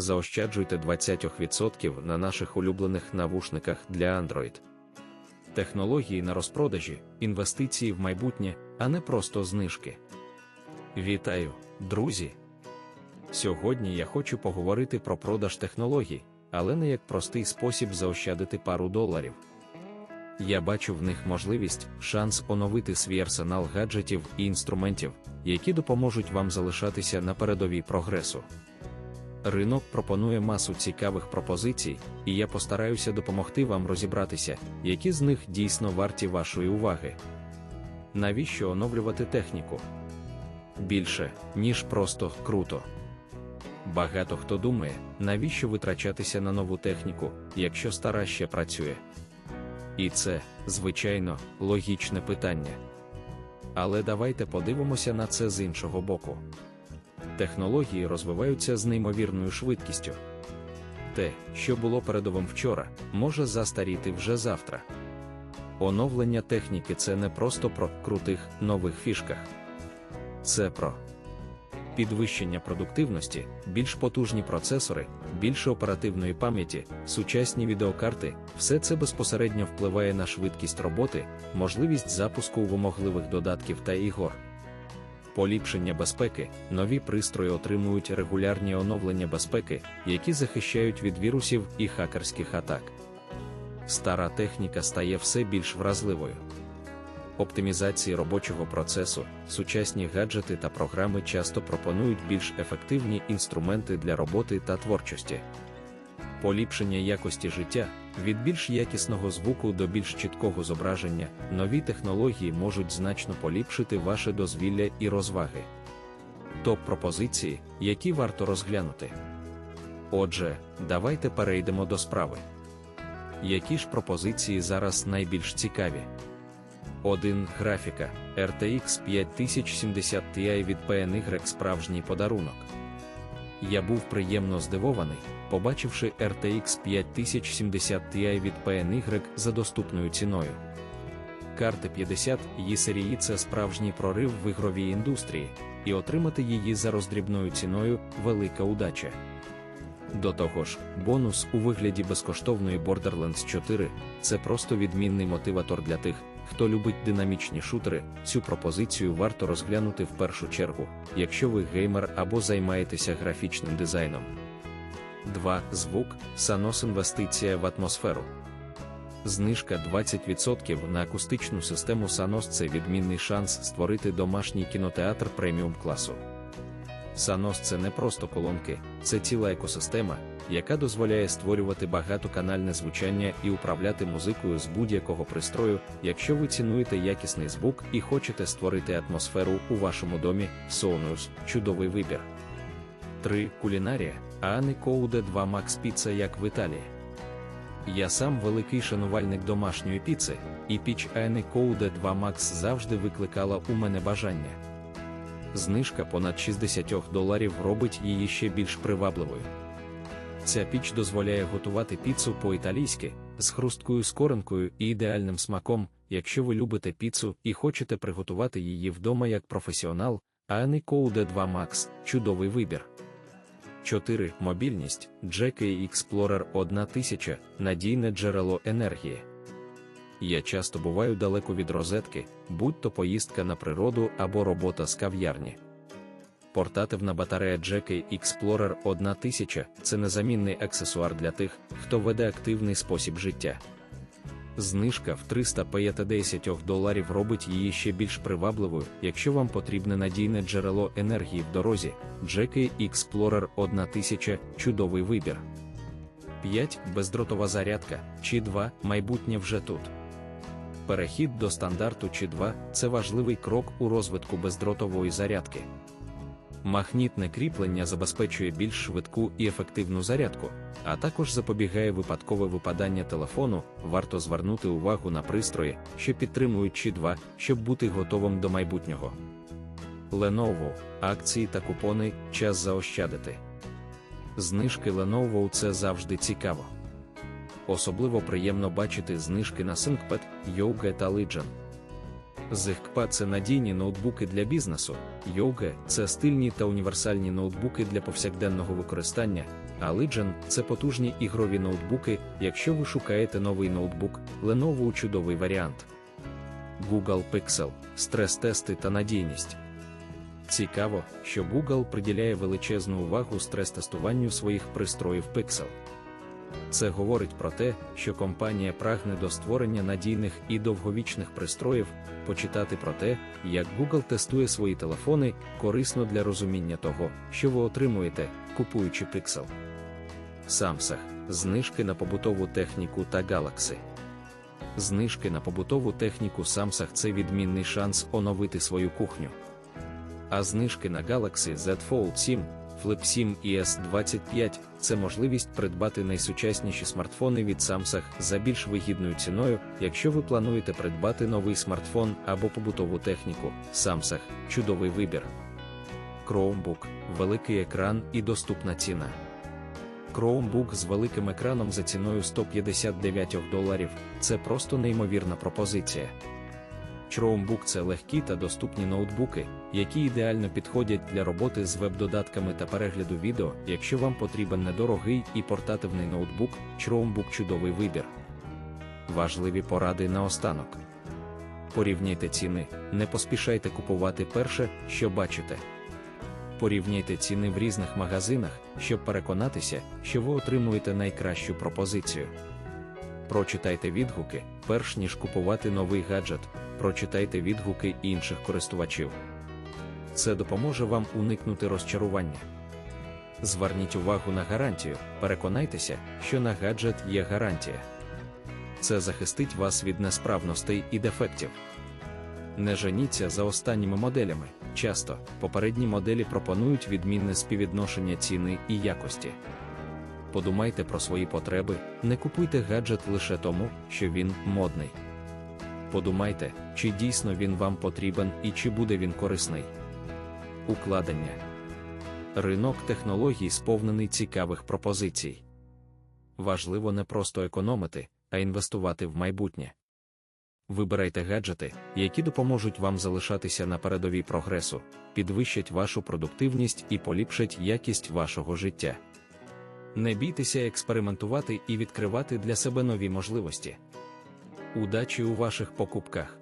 заощаджуйте 20% на наших улюблених навушниках для Android. Технології на розпродажі, інвестиції в майбутнє, а не просто знижки. Вітаю, друзі! Сьогодні я хочу поговорити про продаж технологій, але не як простий спосіб заощадити пару доларів. Я бачу в них можливість, шанс оновити свій арсенал гаджетів і інструментів, які допоможуть вам залишатися на передовій прогресу. Ринок пропонує масу цікавих пропозицій, і я постараюся допомогти вам розібратися, які з них дійсно варті вашої уваги. Навіщо оновлювати техніку? Більше, ніж просто круто. Багато хто думає, навіщо витрачатися на нову техніку, якщо стара ще працює. І це, звичайно, логічне питання. Але давайте подивимося на це з іншого боку. Технології розвиваються з неймовірною швидкістю. Те, що було передовим вчора, може застаріти вже завтра. Оновлення техніки це не просто про крутих нових фішках, це про підвищення продуктивності, більш потужні процесори, більше оперативної пам'яті, сучасні відеокарти все це безпосередньо впливає на швидкість роботи, можливість запуску вимогливих додатків та ігор. Поліпшення безпеки, нові пристрої отримують регулярні оновлення безпеки, які захищають від вірусів і хакерських атак. Стара техніка стає все більш вразливою оптимізації робочого процесу, сучасні гаджети та програми часто пропонують більш ефективні інструменти для роботи та творчості. Поліпшення якості життя від більш якісного звуку до більш чіткого зображення, нові технології можуть значно поліпшити ваше дозвілля і розваги. Топ пропозиції, які варто розглянути. Отже, давайте перейдемо до справи. Які ж пропозиції зараз найбільш цікаві? 1. Графіка RTX 5070 Ti від PNY справжній подарунок. Я був приємно здивований, побачивши RTX 5070 Ti від PNY за доступною ціною. Карти 50 її серії це справжній прорив в ігровій індустрії, і отримати її за роздрібною ціною велика удача. До того ж, бонус у вигляді безкоштовної Borderlands 4 це просто відмінний мотиватор для тих, хто любить динамічні шутери. Цю пропозицію варто розглянути в першу чергу, якщо ви геймер або займаєтеся графічним дизайном. 2. Звук Санос інвестиція в атмосферу. Знижка 20% на акустичну систему Санос це відмінний шанс створити домашній кінотеатр преміум класу. Sanos це не просто колонки, це ціла екосистема, яка дозволяє створювати багатоканальне звучання і управляти музикою з будь-якого пристрою, якщо ви цінуєте якісний звук і хочете створити атмосферу у вашому домі, Sonos – чудовий вибір. 3. Кулінарія, а не Коуде 2 Max Pizza як в Італії. Я сам великий шанувальник домашньої піци, і піч Ани Коуде 2 Max завжди викликала у мене бажання. Знижка понад 60 доларів робить її ще більш привабливою. Ця піч дозволяє готувати піцу по-італійськи з хрусткою скоринкою і ідеальним смаком, якщо ви любите піцу і хочете приготувати її вдома як професіонал, а не Code 2 Max чудовий вибір. 4. Мобільність Jackie Explorer 1000 надійне джерело енергії. Я часто буваю далеко від розетки, будь то поїздка на природу або робота з кав'ярні. Портативна батарея Jackie Explorer 1000 це незамінний аксесуар для тих, хто веде активний спосіб життя. Знижка в 350 доларів робить її ще більш привабливою, якщо вам потрібне надійне джерело енергії в дорозі. Jackie Explorer 1000 чудовий вибір. 5. Бездротова зарядка чи 2 майбутнє вже тут. Перехід до стандарту чи 2 це важливий крок у розвитку бездротової зарядки. Магнітне кріплення забезпечує більш швидку і ефективну зарядку, а також запобігає випадкове випадання телефону. Варто звернути увагу на пристрої, що підтримують чи 2 щоб бути готовим до майбутнього. Lenovo, акції та купони час заощадити. Знижки Lenovo це завжди цікаво. Особливо приємно бачити знижки на ThinkPad, Yoga та Legion. ZinkPad – це надійні ноутбуки для бізнесу, Yoga – це стильні та універсальні ноутбуки для повсякденного використання, а Legion – це потужні ігрові ноутбуки, якщо ви шукаєте новий ноутбук, Lenovo чудовий варіант. Google Pixel, стрес-тести та надійність. Цікаво, що Google приділяє величезну увагу стрес-тестуванню своїх пристроїв Pixel. Це говорить про те, що компанія прагне до створення надійних і довговічних пристроїв, почитати про те, як Google тестує свої телефони, корисно для розуміння того, що ви отримуєте, купуючи Pixel. Samsung – знижки на побутову техніку та Galaxy. Знижки на побутову техніку Samsung – це відмінний шанс оновити свою кухню. А знижки на Galaxy Z Fold 7, Flip 7 і S25 це можливість придбати найсучасніші смартфони від Samsung за більш вигідною ціною, якщо ви плануєте придбати новий смартфон або побутову техніку. Samsung – чудовий вибір. Chromebook – великий екран і доступна ціна. Chromebook з великим екраном за ціною 159 доларів це просто неймовірна пропозиція. Chromebook – це легкі та доступні ноутбуки, які ідеально підходять для роботи з веб-додатками та перегляду відео. Якщо вам потрібен недорогий і портативний ноутбук, Chromebook – чудовий вибір. Важливі поради наостанок. Порівняйте ціни, не поспішайте купувати перше, що бачите. Порівняйте ціни в різних магазинах, щоб переконатися, що ви отримуєте найкращу пропозицію. Прочитайте відгуки, перш ніж купувати новий гаджет, прочитайте відгуки інших користувачів. Це допоможе вам уникнути розчарування. Зверніть увагу на гарантію, переконайтеся, що на гаджет є гарантія. Це захистить вас від несправностей і дефектів. Не женіться за останніми моделями. Часто попередні моделі пропонують відмінне співвідношення ціни і якості. Подумайте про свої потреби, не купуйте гаджет лише тому, що він модний. Подумайте, чи дійсно він вам потрібен і чи буде він корисний. Укладення ринок технологій сповнений цікавих пропозицій. Важливо не просто економити, а інвестувати в майбутнє. Вибирайте гаджети, які допоможуть вам залишатися на передовій прогресу, підвищать вашу продуктивність і поліпшать якість вашого життя. Не бійтеся експериментувати і відкривати для себе нові можливості. Удачі у ваших покупках!